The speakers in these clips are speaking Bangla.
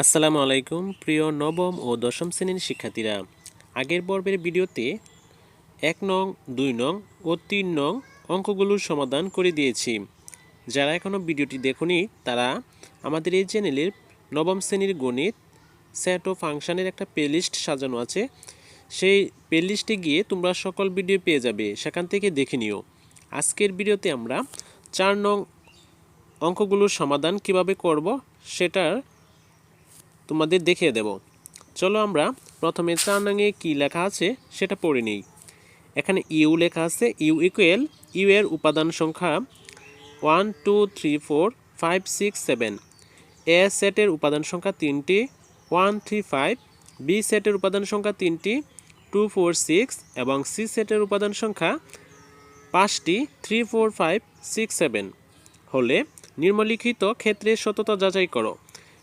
আসসালামু আলাইকুম, প্রিয় নবম ও দশম শ্রেণির শিক্ষার্থীরা। আগের পর্বের ভিডিওতে এক নং, দুই নং ও তিন নং অঙ্কগুলোর সমাধান করে দিয়েছি। যারা এখনও ভিডিওটি দেখনি, তারা আমাদের এই চ্যানেলের নবম শ্রেণির গণিত সেট ও ফাংশনের একটা প্লেলিস্ট সাজানো আছে। সেই প্লেলিস্টে গিয়ে তোমরা সকল ভিডিও পেয়ে যাবে, সেখান থেকে দেখে নিও। আজকের ভিডিওতে আমরা চার নং অঙ্কগুলোর সমাধান কীভাবে করব, সেটার তোমাদের দেখিয়ে দেব। চলো আমরা প্রথমে চার নঙে কী লেখা আছে সেটা পড়ে নিই। এখানে ইউ লেখা আছে, ইউ ইকুয়েল ইউ এর উপাদান সংখ্যা one two three four five six seven A সেটের উপাদান সংখ্যা তিনটি ওয়ান থ্রি ফাইভ বি সেটের উপাদান সংখ্যা তিনটি টু ফোর সিক্স এবং সি সেটের উপাদান সংখ্যা পাঁচটি three four five six seven হলে নিম্নলিখিত ক্ষেত্রে সততা যাচাই করো।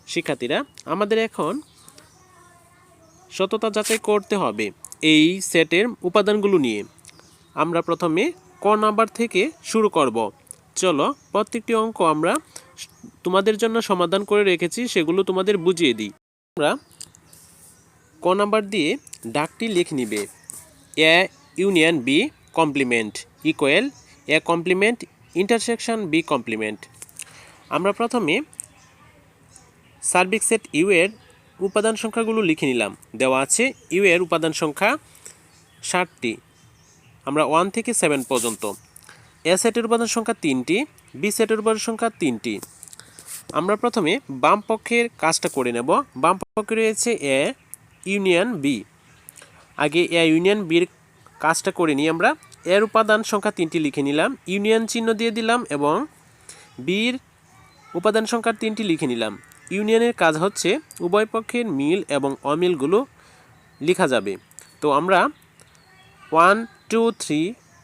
শিক্ষার্থীরা, আমাদের এখন সততা যাচাই করতে হবে এই সেটের উপাদানগুলো নিয়ে। আমরা প্রথমে ক নাম্বার থেকে শুরু করব। চলো, প্রত্যেকটি অঙ্ক আমরা তোমাদের জন্য সমাধান করে রেখেছি, সেগুলো তোমাদের বুঝিয়ে দিই। আমরা ক নাম্বার দিয়ে ডাকটি লিখে নিবে। A union B complement equal A complement intersection B complement. আমরা প্রথমে সার্বিক সেট ইউ এর উপাদান সংখ্যাগুলো লিখে নিলাম। দেওয়া আছে ইউ এর উপাদান সংখ্যা ষাটটি। আমরা ওয়ান থেকে সেভেন পর্যন্ত। এ সেটের উপাদান সংখ্যা তিনটি বি সেটের উপাদান সংখ্যা তিনটি। আমরা প্রথমে বাম পক্ষের কাজটা করে নেব। বাম পক্ষে রয়েছে এ ইউনিয়ন বি আগে এ ইউনিয়ন বির কাজটা করে নিই আমরা। এর উপাদান সংখ্যা তিনটি লিখে নিলাম। ইউনিয়ন চিহ্ন দিয়ে দিলাম এবং বির উপাদান সংখ্যা তিনটি লিখে নিলাম। ইউনিয়নের কাজ হচ্ছে উভয় পক্ষের মিল এবং অমিলগুলো লেখা যাবে। তো আমরা one, two, three,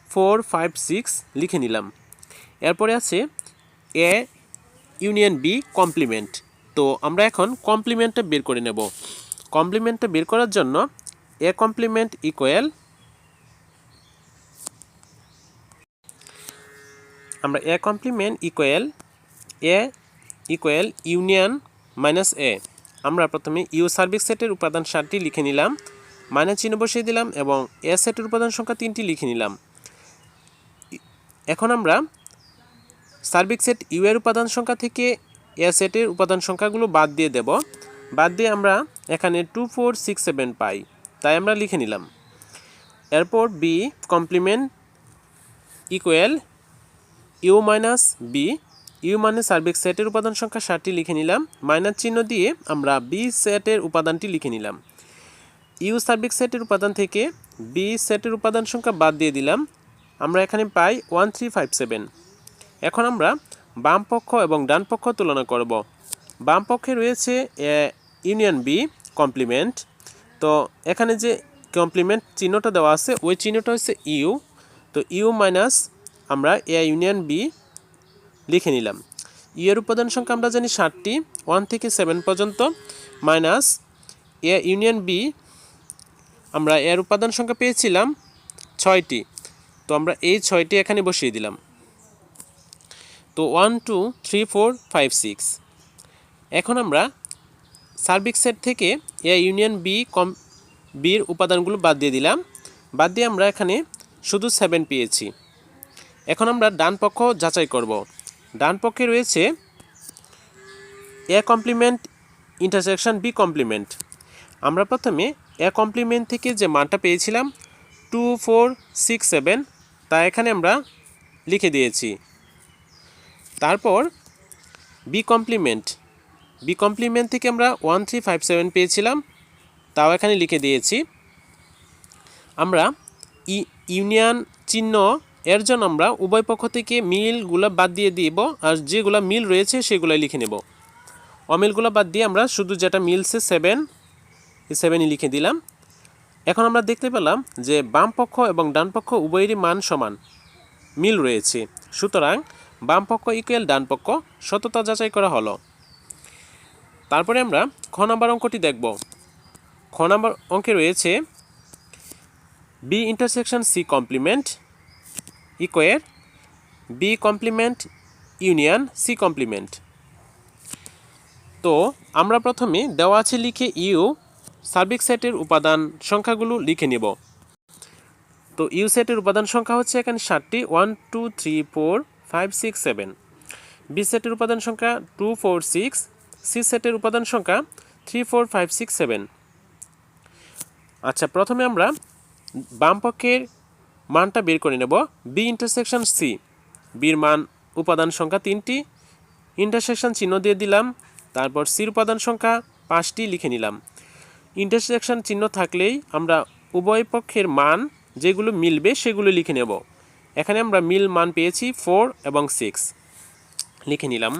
four, five, six লিখে নিলাম। এরপরে আছে এ, ইউনিয়ন বি, কমপ্লিমেন্ট। তো আমরা এখন কমপ্লিমেন্টটা বের করে নেব। কমপ্লিমেন্টটা বের করার জন্য এ কমপ্লিমেন্ট ইকুয়াল আমরা A complement equal A equal union minus A. আমরা প্রথমে ইউ সার্ভিস সেটের উপাদান সাতটি লিখে নিলাম, মাইনাস চিহ্ন বসিয়ে দিলাম এবং এ সেটের উপাদান সংখ্যা তিনটি লিখে নিলাম। এখন আমরা সার্বিক সেট ইউ এর উপাদান সংখ্যা থেকে এ সেটের উপাদান সংখ্যাগুলো বাদ দিয়ে দেব। বাদ দিয়ে আমরা এখানে টু, ফোর, সিক্স, সেভেন পাই, তাই আমরা লিখে নিলাম। এরপর B complement equal U minus B U মানে সার্বিক সেটের উপাদান সংখ্যা ষাটটি লিখে নিলাম। মাইনাস চিহ্ন দিয়ে আমরা বি সেটের উপাদানটি লিখে নিলাম। ইউ সার্বিক সেটের উপাদান থেকে বি সেটের উপাদান সংখ্যা বাদ দিয়ে দিলাম। আমরা এখানে পাই ওয়ান থ্রি ফাইভ সেভেন। এখন আমরা বাম পক্ষ এবং ডান পক্ষ তুলনা করব। বাম পক্ষে রয়েছে ইউনিয়ন বি, কমপ্লিমেন্ট। তো এখানে যে কমপ্লিমেন্ট চিহ্নটা দেওয়া আছে, ওই চিহ্নটা হচ্ছে ইউ। তো ইউ মাইনাস আমরা এ, ইউনিয়ন বি লিখে নিলাম। ইয়ের উপাদান সংখ্যা আমরা জানি ষাটটি ওয়ান থেকে সেভেন পর্যন্ত মাইনাস এ ইউনিয়ন বি আমরা এর উপাদান সংখ্যা পেয়েছিলাম ছয়টি। তো আমরা এই ছয়টি এখানে বসিয়ে দিলাম। তো one two three four five six এখন আমরা সার্বিক সেট থেকে এ ইউনিয়ন বি কম বির উপাদানগুলো বাদ দিয়ে দিলাম। বাদ দিয়ে আমরা এখানে শুধু সেভেন পেয়েছি। এখন আমরা ডান পক্ষ যাচাই করব। ডান পক্ষে রয়েছে A complement intersection, B complement. আমরা প্রথমে এ কমপ্লিমেন্ট থেকে যে মানটা পেয়েছিলাম, টু, ফোর, সিক্স, সেভেন, তা এখানে আমরা লিখে দিয়েছি। তারপর বি কমপ্লিমেন্ট। বি কমপ্লিমেন্ট থেকে আমরা ওয়ান, থ্রি, ফাইভ, সেভেন পেয়েছিলাম, তাও এখানে লিখে দিয়েছি। আমরা ইউনিয়ন চিহ্ন এর জন্য আমরা উভয় পক্ষ থেকে মিলগুলো বাদ দিয়ে দিব, আর যেগুলো মিল রয়েছে সেগুলো লিখে নেব। অমিলগুলো বাদ দিয়ে আমরা শুধু যেটা মিলছে সেভেন এই সেভেনই লিখে দিলাম। এখন আমরা দেখতে পেলাম যে বাম পক্ষ এবং ডান পক্ষ উভয়েরই মান সমান, মিল রয়েছে। সুতরাং বাম পক্ষ ইকুয়াল ডান পক্ষ সততা যাচাই করা হলো। তারপরে আমরা খ নম্বর অঙ্কটি দেখব। খ নম্বর অঙ্কে রয়েছে B intersection C complement equal B complement union C complement তো আমরা প্রথমে দেওয়া আছে লিখে ইউ সার্বিক সেটের উপাদান সংখ্যাগুলো লিখে নেব। তো ইউ সেটের উপাদান সংখ্যা হচ্ছে এখানে ষাটটি one two three four five six seven B সেটের উপাদান সংখ্যা টু ফোর সিক্স সি সেটের উপাদান সংখ্যা three four five six seven আচ্ছা প্রথমে আমরা বাম পক্ষের মানটা বের করে নেব বি ইন্টারসেকশন সি বির মান উপাদান সংখ্যা তিনটি ইন্টারসেকশন চিহ্ন দিয়ে দিলাম, তারপর সির উপাদান সংখ্যা পাঁচটি লিখে নিলাম। ইন্টারসেকশন চিহ্ন থাকলেই আমরা উভয় পক্ষের মান যেগুলো মিলবে সেগুলো লিখে নেব। এখানে আমরা মিল মান পেয়েছি ফোর এবং সিক্স লিখে নিলাম।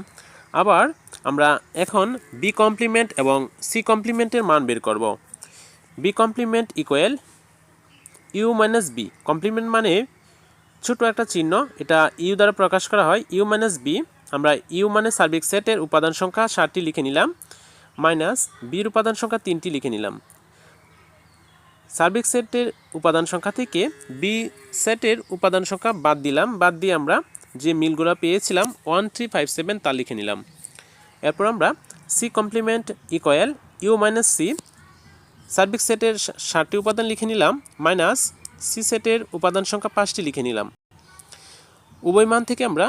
আবার আমরা এখন বি কমপ্লিমেন্ট এবং সি কমপ্লিমেন্টের মান বের করব। B complement equal U minus B. Complement মানে ছোট একটা চিহ্ন, এটা ইউ দ্বারা প্রকাশ করা হয়। ইউ মাইনাস বি, আমরা ইউ মানে সার্বিক সেটের উপাদান সংখ্যা ষাটটি লিখে নিলাম, মাইনাস বির উপাদান সংখ্যা তিনটি লিখে নিলাম। সার্বিক সেটের উপাদান সংখ্যা থেকে বি সেটের উপাদান সংখ্যা বাদ দিলাম, বাদ দিয়ে আমরা যে মিলগুলো পেয়েছিলাম, ওয়ান থ্রি ফাইভ সেভেন তা লিখে নিলাম। এরপর আমরা C complement equal U minus C সার্বিক সেটের ষাটটি উপাদান লিখে নিলাম, মাইনাস সি সেটের উপাদান সংখ্যা পাঁচটি লিখে নিলাম। উভয় মান থেকে আমরা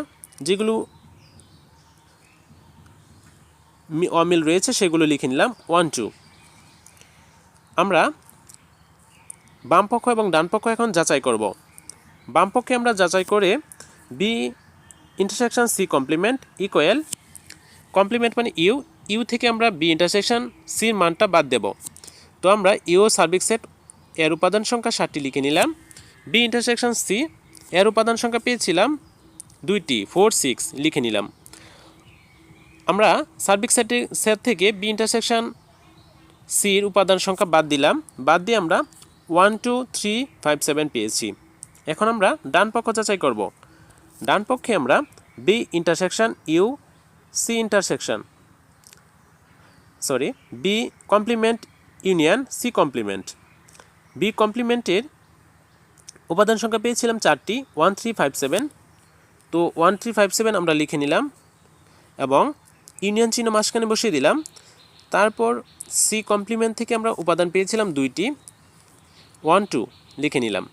যেগুলো অমিল রয়েছে সেগুলো লিখে নিলাম ওয়ান টু আমরা বাম পক্ষ এবং ডান পক্ষ এখন যাচাই করব। বাম পক্ষে আমরা যাচাই করে B intersection C complement equal complement মানে ইউ ইউ থেকে আমরা বি ইন্টারসেকশন সির মানটা বাদ দেব। তো আমরা ইউ সার্বিক সেট এর উপাদান সংখ্যা ষাটটি লিখে নিলাম। বি ইন্টারসেকশন সি এর উপাদান সংখ্যা পেয়েছিলাম দুইটি, ফোর, সিক্স লিখে নিলাম। আমরা সার্বিক সেটে, সেট থেকে বি ইন্টারসেকশন সির উপাদান সংখ্যা বাদ দিলাম। বাদ দিয়ে আমরা one, two, three, five, seven পেয়েছি। এখন আমরা ডান পক্ষ যাচাই করব। ডান পক্ষে আমরা B intersection, U, C intersection, sorry, B complement union C complement B কমপ্লিমেন্টের উপাদান সংখ্যা পেয়েছিলাম চারটি ওয়ান থ্রি ফাইভ সেভেন তো ওয়ান থ্রি ফাইভ সেভেন আমরা লিখে নিলাম এবং ইউনিয়ন চিহ্ন মাঝখানে বসিয়ে দিলাম। তারপর সি কমপ্লিমেন্ট থেকে আমরা উপাদান পেয়েছিলাম দুইটি ওয়ান টু লিখে নিলাম।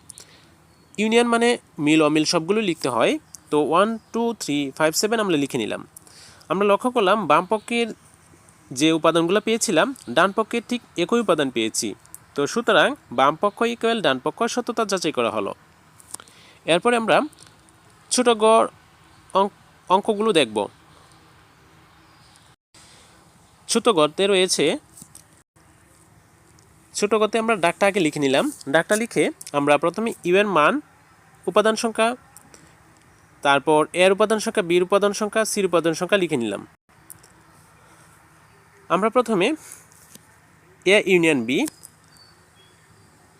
ইউনিয়ন মানে মিল অমিল সবগুলো লিখতে হয়, তো one two three five seven আমরা লিখে নিলাম। আমরা লক্ষ্য করলাম বাম পক্ষের যে উপাদানগুলো পেয়েছিলাম, ডান পক্ষের ঠিক একই উপাদান পেয়েছি। তো সুতরাং বাম পক্ষ ইকুয়াল ডান পক্ষ সত্যতা যাচাই করা হলো। এরপরে আমরা ছোট গড় অঙ্ক অঙ্কগুলো দেখব। ছোট গর্তে রয়েছে, ছোট গর্তে আমরা ডাকটা আগে লিখে নিলাম। ডাকটা লিখে আমরা প্রথমে ইউ এর মান, উপাদান সংখ্যা, তারপর এর উপাদান সংখ্যা বির উপাদান সংখ্যা সির উপাদান সংখ্যা লিখে নিলাম। আমরা প্রথমে A union B,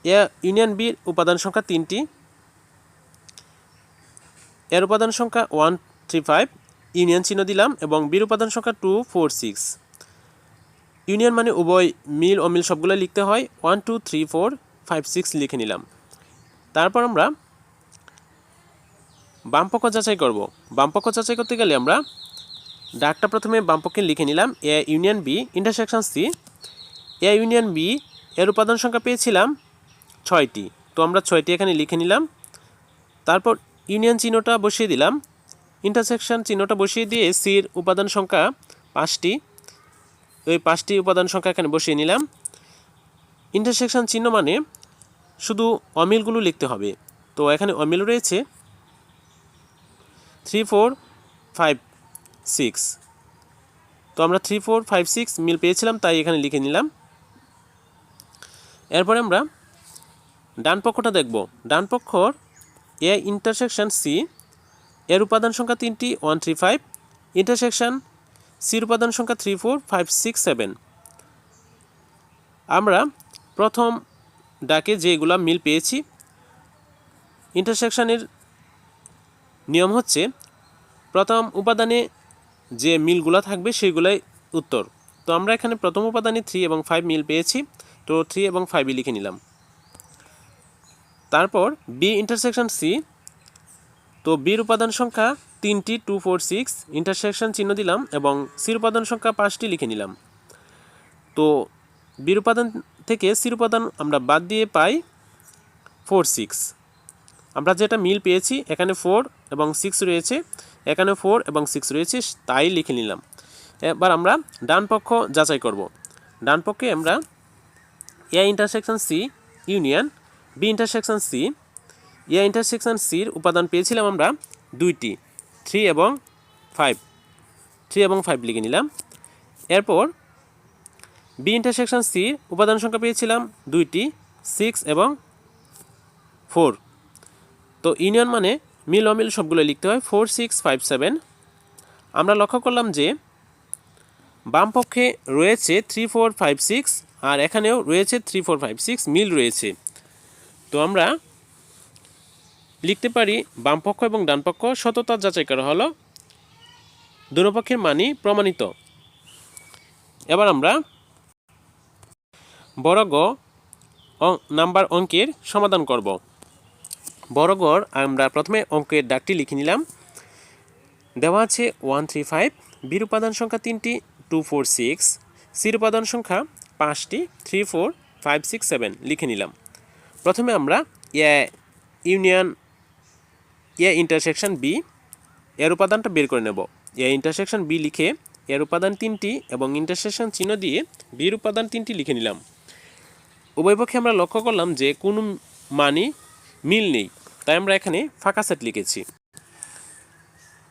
A union বির উপাদান সংখ্যা তিনটি। এর উপাদান সংখ্যা ওয়ান থ্রি ফাইভ, ইউনিয়ন চিহ্ন দিলাম এবং বির উপাদান সংখ্যা টু ফোর সিক্স। ইউনিয়ন মানে উভয় মিল অমিল সবগুলো লিখতে হয়, one, two, three, four, five, six লিখে নিলাম। তারপর আমরা বামপক্ষ যাচাই করব। বামপক্ষ যাচাই করতে গেলে আমরা ডাকটা প্রথমে বামপক্ষে লিখে নিলাম, A union B intersection C. A union B, এর উপাদান সংখ্যা পেয়েছিলাম ছয়টি। তো আমরা ছয়টি এখানে লিখে নিলাম। তারপর ইউনিয়ন চিহ্নটা বসিয়ে দিলাম। ইন্টারসেকশন চিহ্নটা বসিয়ে দিয়ে সির উপাদান সংখ্যা পাঁচটি। ওই পাঁচটি উপাদান সংখ্যা এখানে বসিয়ে নিলাম। ইন্টারসেকশন চিহ্ন মানে শুধু অমিলগুলো লিখতে হবে। তো এখানে অমিল রয়েছে। থ্রি ফোর ফাইভ সিক্স তো আমরা থ্রি ফোর ফাইভ সিক্স মিল পেয়েছিলাম, তাই এখানে লিখে নিলাম। এরপরে আমরা ডান পক্ষটা দেখব। ডান পক্ষর এ ইন্টারসেকশন সি এর উপাদান সংখ্যা তিনটি ওয়ান থ্রি ফাইভ ইন্টারসেকশন সির উপাদান সংখ্যা three four five six seven আমরা প্রথম ডাকে যেগুলা মিল পেয়েছি ইন্টারসেকশানের নিয়ম হচ্ছে প্রথম উপাদানে যে মিলগুলো থাকবে সেগুলাই উত্তর। তো আমরা এখানে প্রথম উপাদানে থ্রি এবং ফাইভ মিল পেয়েছি। তো থ্রি এবং ফাইভই লিখে নিলাম। তারপর বি ইন্টারসেকশন সি তো বির উপাদান সংখ্যা তিনটি টু ফোর সিক্স ইন্টারসেকশন চিহ্ন দিলাম এবং সির উপাদান সংখ্যা পাঁচটি লিখে নিলাম। তো বির উপাদান থেকে সির উপাদান আমরা বাদ দিয়ে পাই ফোর সিক্স আমরা যেটা মিল পেয়েছি এখানে ফোর এবং সিক্স রয়েছে। এখানে ফোর এবং সিক্স রয়েছে, তাই লিখে নিলাম। এবার আমরা ডান পক্ষ যাচাই করব। ডান পক্ষে আমরা A intersection C union B intersection C A intersection সির উপাদান পেয়েছিলাম আমরা দুইটি থ্রি এবং ফাইভ থ্রি এবং ফাইভ লিখে নিলাম। এরপর বি ইন্টারসেকশন সির উপাদান সংখ্যা পেয়েছিলাম দুইটি সিক্স এবং ফোর তো ইউনিয়ন মানে মিল অমিল সবগুলো লিখতে হয় ফোর সিক্স ফাইভ সেভেন আমরা লক্ষ্য করলাম যে, বাম পক্ষে রয়েছে থ্রি ফোর ফাইভ সিক্স আর এখানেও রয়েছে থ্রি ফোর ফাইভ সিক্স মিল রয়েছে। তো আমরা লিখতে পারি বামপক্ষ এবং ডানপক্ষ সততা যাচাই করা হলো। দুপক্ষের মানই প্রমাণিত। এবার আমরা বড় গ নাম্বার অঙ্কের সমাধান করব। বড় গড়, আমরা প্রথমে অঙ্কের ডাকটি লিখে নিলাম। দেওয়া আছে ওয়ান থ্রি ফাইভ বির উপাদান সংখ্যা তিনটি টু ফোর সিক্স সির উপাদান সংখ্যা পাঁচটি three four five six seven লিখে নিলাম। প্রথমে আমরা A union, A intersection B এর উপাদানটা বের করে নেব। এ ইন্টারসেকশন বি লিখে এর উপাদান তিনটি এবং ইন্টারসেকশন চিহ্ন দিয়ে বির উপাদান তিনটি লিখে নিলাম। উভয় পক্ষে আমরা লক্ষ্য করলাম যে কোনো মানই মিল নেই। তাই আমরা এখানে ফাঁকা সেট লিখেছি।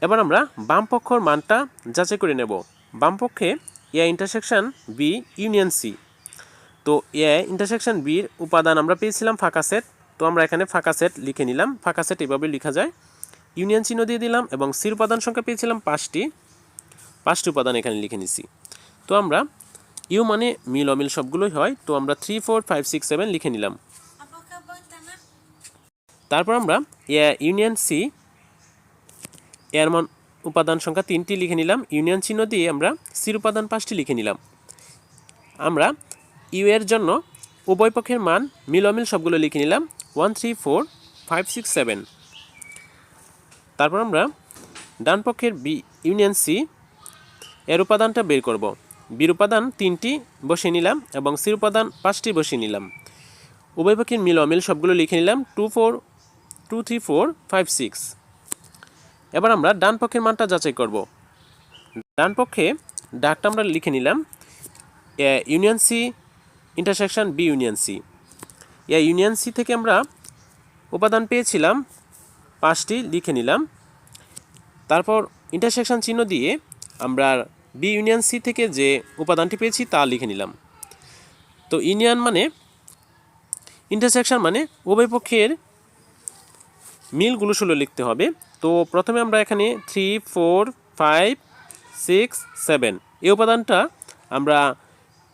এবার আমরা বামপক্ষর মানটা যাচাই করে নেব। বামপক্ষে A intersection B union C তো এ ইন্টারসেকশন বির উপাদান আমরা পেয়েছিলাম ফাঁকা সেট। তো আমরা এখানে ফাঁকা সেট লিখে নিলাম। ফাঁকা সেট এভাবে লেখা যায়। ইউনিয়ন চিহ্ন দিয়ে দিলাম এবং সির উপাদান সংখ্যা পেয়েছিলাম পাঁচটি। পাঁচটি উপাদান এখানে লিখে নিছি। তো আমরা ইউ মানে মিল অমিল সবগুলোই হয়। তো আমরা three four five six seven লিখে নিলাম। তারপর আমরা ইউনিয়ন সি এর মান উপাদান সংখ্যা তিনটি লিখে নিলাম। ইউনিয়ন চিহ্ন দিয়ে আমরা সির উপাদান পাঁচটি লিখে নিলাম। আমরা ইউ এর জন্য উভয় পক্ষের মান মিল অমিল সবগুলো লিখে নিলাম। One three four five six seven তারপর আমরা ডান পক্ষের বি ইউনিয়ন সি এর উপাদানটা বের করব। বির উপাদান তিনটি বসিয়ে নিলাম এবং সির উপাদান পাঁচটি বসিয়ে নিলাম। উভয় পক্ষের মিল অমিল সবগুলো লিখে নিলাম। Two four two three four five six এবার আমরা ডান পক্ষের মানটা যাচাই করব। ডান পক্ষে ডাকটা আমরা লিখে নিলাম union C intersection B, union C. A, union C থেকে আমরা উপাদান পেয়েছিলাম, পাঁচটি লিখে নিলাম। তারপর ইন্টারসেকশন চিহ্ন দিয়ে আমরা বি, ইউনিয়ন সি থেকে যে উপাদানটি পেয়েছি তা লিখে নিলাম। তো ইউনিয়ন মানে ইন্টারসেকশন মানে উভয় পক্ষের মিলগুলো ষোলো লিখতে হবে। তো প্রথমে আমরা এখানে three four five six seven এই উপাদানটা আমরা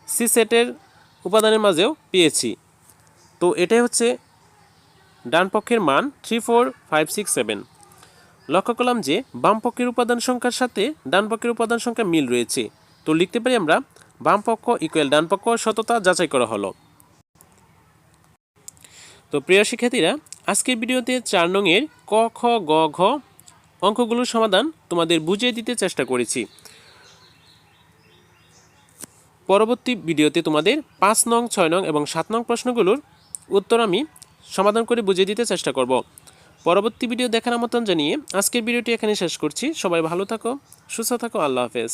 সি সেটের উপাদানের মাঝেও পেয়েছি। তো এটাই হচ্ছে ডান পক্ষের মান three four five six seven লক্ষ্য করলাম যে বাম পক্ষের উপাদান সংখ্যার সাথে ডান পক্ষের উপাদান সংখ্যা মিল রয়েছে। তো লিখতে পারি আমরা বাম পক্ষ ইকুয়াল ডান পক্ষ সততা যাচাই করা হলো। তো প্রিয় শিক্ষার্থীরা, আজকের ভিডিওতে চার নংয়ের ক, খ, গ, ঘ অঙ্কগুলোর সমাধান তোমাদের বুঝিয়ে দিতে চেষ্টা করেছি। পরবর্তী ভিডিওতে তোমাদের পাঁচ নং, ছয় নং এবং সাত নং প্রশ্নগুলোর উত্তর আমি সমাধান করে বুঝিয়ে দিতে চেষ্টা করব। পরবর্তী ভিডিও দেখার আমন্ত্রণ জানিয়ে আজকের ভিডিওটি এখানে শেষ করছি। সবাই ভালো থাকো, সুস্থ থাকো, আল্লাহ হাফেজ।